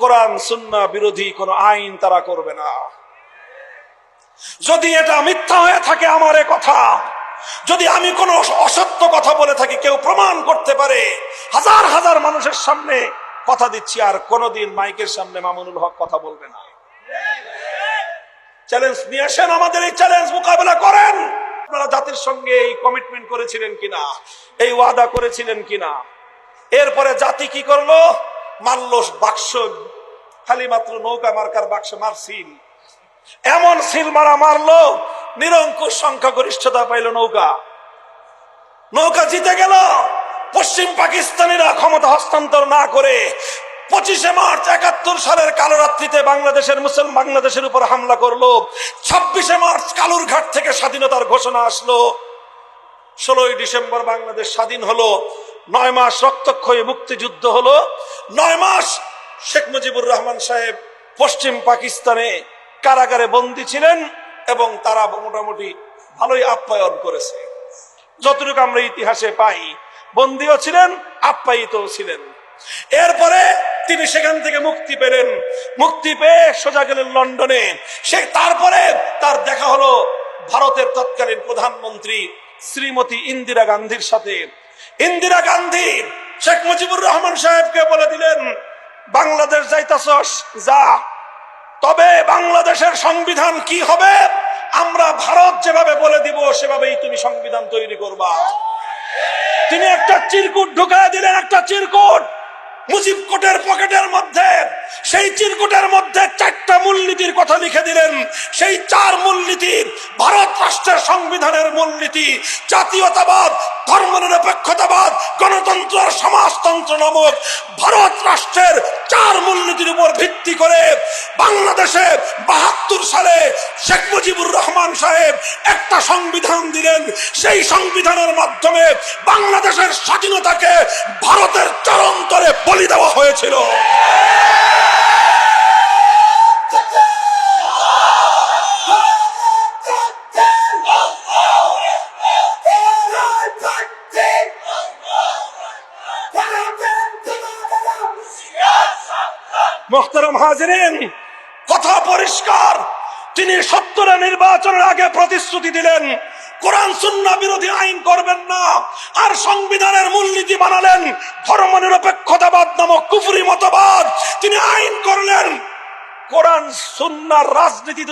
কোরআন, সুন্না, বিরোধী, কোন আইন তারা করবে না। যদি এটা মিথ্যা হয়ে থাকে আমার কথা, যদি আমি অসত্য কথা বলে থাকি, কেউ প্রমাণ করতে পারে, হাজার হাজার মানুষের সামনে কথা দিচ্ছি, আর কোনোদিন মাইকের সামনে মামুনুল হক কথা বলবে না। চ্যালেঞ্জ নিয়ে আসেন আমাদের এই চ্যালেঞ্জ মোকাবেলা করেন। আপনারা জাতির সঙ্গে এই কমিটমেন্ট করেছিলেন কিনা, এই ওয়াদা করেছিলেন কিনা, এরপরে জাতি কি করল? মারল বাক্স খালি মাত্র নৌকা মার্কার বাক্স মারছিল এমন সিল মারা মারলো, নিরঙ্কুশ সংখ্যাগরিষ্ঠতা পাইল নৌকা। নৌকা জিতে গেল, পশ্চিম পাকিস্তানিরা ক্ষমতা হস্তান্তর না করে পঁচিশে মার্চ একাত্তর সালের কালো রাত্রিতে বাংলাদেশের মুসলিম বাংলাদেশের উপর হামলা করল। ছাব্বিশে মার্চ কালুর ঘাট থেকে স্বাধীনতার ঘোষণা আসলো। ষোলোই ডিসেম্বর বাংলাদেশ স্বাধীন হলো। নয় মাস রক্তক্ষয়ী মুক্তিযুদ্ধ হলো। নয় মাস শেখ মুজিবুর রহমান সাহেব পশ্চিম পাকিস্তানে কারাগারে বন্দী ছিলেন এবং তারা মোটামুটি ভালোই আপ্যায়ন করেছে। যতটুকু আমরা ইতিহাসে পাই, বন্দীও ছিলেন, আপ্যায়িতও ছিলেন। এরপরে তিনি সেখান থেকে মুক্তি পেলেন। মুক্তি পেয়ে সোজা গেলেন লন্ডনে। সে তারপরে তার দেখা হলো ভারতের তৎকালীন প্রধানমন্ত্রী শ্রীমতী ইন্দিরা গান্ধীর সাথে। ইন্দিরা গান্ধী, শেখ মুজিবুর রহমান সাহেবকে বলে দিলেন, বাংলাদেশ যাইতাছস, যা। তবে বাংলাদেশের সংবিধান কি হবে, আমরা ভারত যেভাবে বলে দিব, সেভাবেই তুমি সংবিধান তৈরি করবা। তিনি একটা চিরকুট ঢুকায় দিলেন, একটা চিরকুট। মুজিব কোটের পকেটের মধ্যে, সেই চিরকুটের মধ্যে চারটা মূলনীতির কথা লিখে দিলেন। সেই চার মূলনীতি ভারত রাষ্ট্রের সংবিধানের মূলনীতি, জাতীয়তাবাদ, ধর্মনিরপেক্ষতাবাদ, গণতন্ত্র, সমাজতন্ত্র নামক ভারত রাষ্ট্রের চার মূলনীতির উপর ভিত্তি করে বাংলাদেশে বাহাত্তর সালে শেখ মুজিবুর রহমান সাহেব একটা সংবিধান দিলেন। সেই সংবিধানের মাধ্যমে বাংলাদেশের স্বাধীনতাকে ভারতের চরন্তরে বলি দেওয়া হয়েছিল। হাজরিন কথা পরিষ্কার। তিনি সত্তরের নির্বাচনের আগে প্রতিশ্রুতি দিলেন কোরআন সুন্না বিরোধী আইন করবেন না। আর সংবিধানের মূলনীতি বানালেন ধর্ম নিরপেক্ষতাবাদ নামক কুফুরি মতবাদ। তিনি আইন করলেন। কোরআন সুন্নার রাজনীতি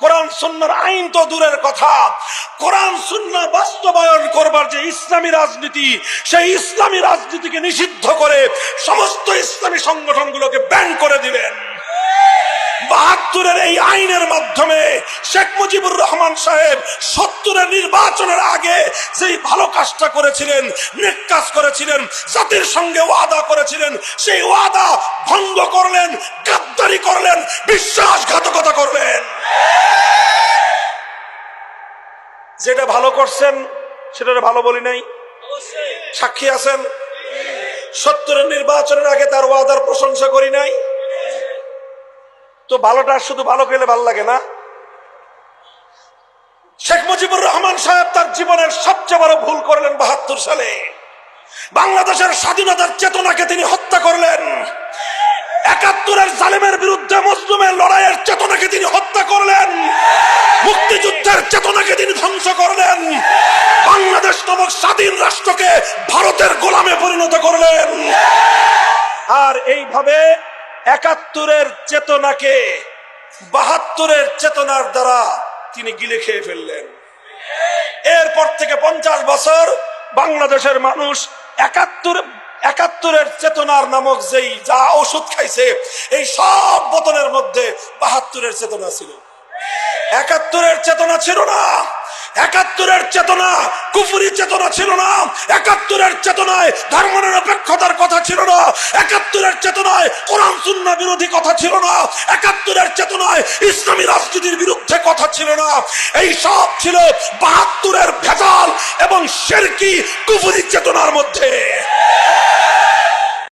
কোরআন সুন্নার আইন তো দূরের কথা। কোরআন সুন্না বাস্তবায়ন করবার যে ইসলামী রাজনীতি, সেই ইসলামী রাজনীতিকে নিষিদ্ধ করে সমস্ত ইসলামী সংগঠনগুলোকে ব্যান করে দিলেন। বাহাত্তরের এই আইনের মাধ্যমে শেখ মুজিবুর রহমান সাহেব সত্তরের নির্বাচনের আগে যেই ভালো কাজটা করেছিলেন, নেক কাজ করেছিলেন, জাতির সঙ্গে ওয়াদা করেছিলেন, সেই ওয়াদা ভঙ্গ করলেন, গাদ্দারি করলেন, বিশ্বাসঘাতকতা করলেন। যেটা ভালো করছেন সেটা ভালো বলি নাই। সাক্ষী আছেন? সত্তরের নির্বাচনের আগে তার ওয়াদার প্রশংসা করি নাই। তো ভালোটা শুধু ভালো পেলে ভালো লাগে না? শেখ মুজিবুর রহমান সাহেব তার জীবনের সবচেয়ে বড় ভুল করলেন বাহাত্তর সালে। বাংলাদেশের স্বাধীনতার চেতনাকে তিনি হত্যা করলেন। একাত্তরের জালেমের বিরুদ্ধে মুসলিমের লড়াইয়ের চেতনাকে তিনি হত্যা করলেন। মুক্তিযুদ্ধের চেতনাকে তিনি ধ্বংস করলেন। বাংলাদেশ নামক স্বাধীন রাষ্ট্রকে ভারতের গোলামে পরিণত করলেন। আর এইভাবে একাত্তরের চেতনাকে, বাহাত্তরের চেতনার দ্বারা তিনি গিলে খেয়ে ফেললেন। এরপর থেকে পঞ্চাশ বছর বাংলাদেশের মানুষ একাত্তর, একাত্তরের চেতনার নামক যেই যা ওষুধ খাইছে, এই সব বোতলের মধ্যে বাহাত্তরের চেতনা ছিল। একাত্তরের চেতনা ছিল না। একাত্তরের চেতনা, কুফুরি চেতনা ছিল না। একাত্তরের চেতনায় ধর্ম নিরপেক্ষতার কথা ছিল না। একাত্তরের চেতনায় কোরআন শূন্য বিরোধী কথা ছিল না। একাত্তরের চেতনায় ইসলামী রাজনীতির বিরুদ্ধে কথা ছিল না। এই সব ছিল বাহাত্তরের ভেজাল এবং শেরকি কুফুরি চেতনার মধ্যে।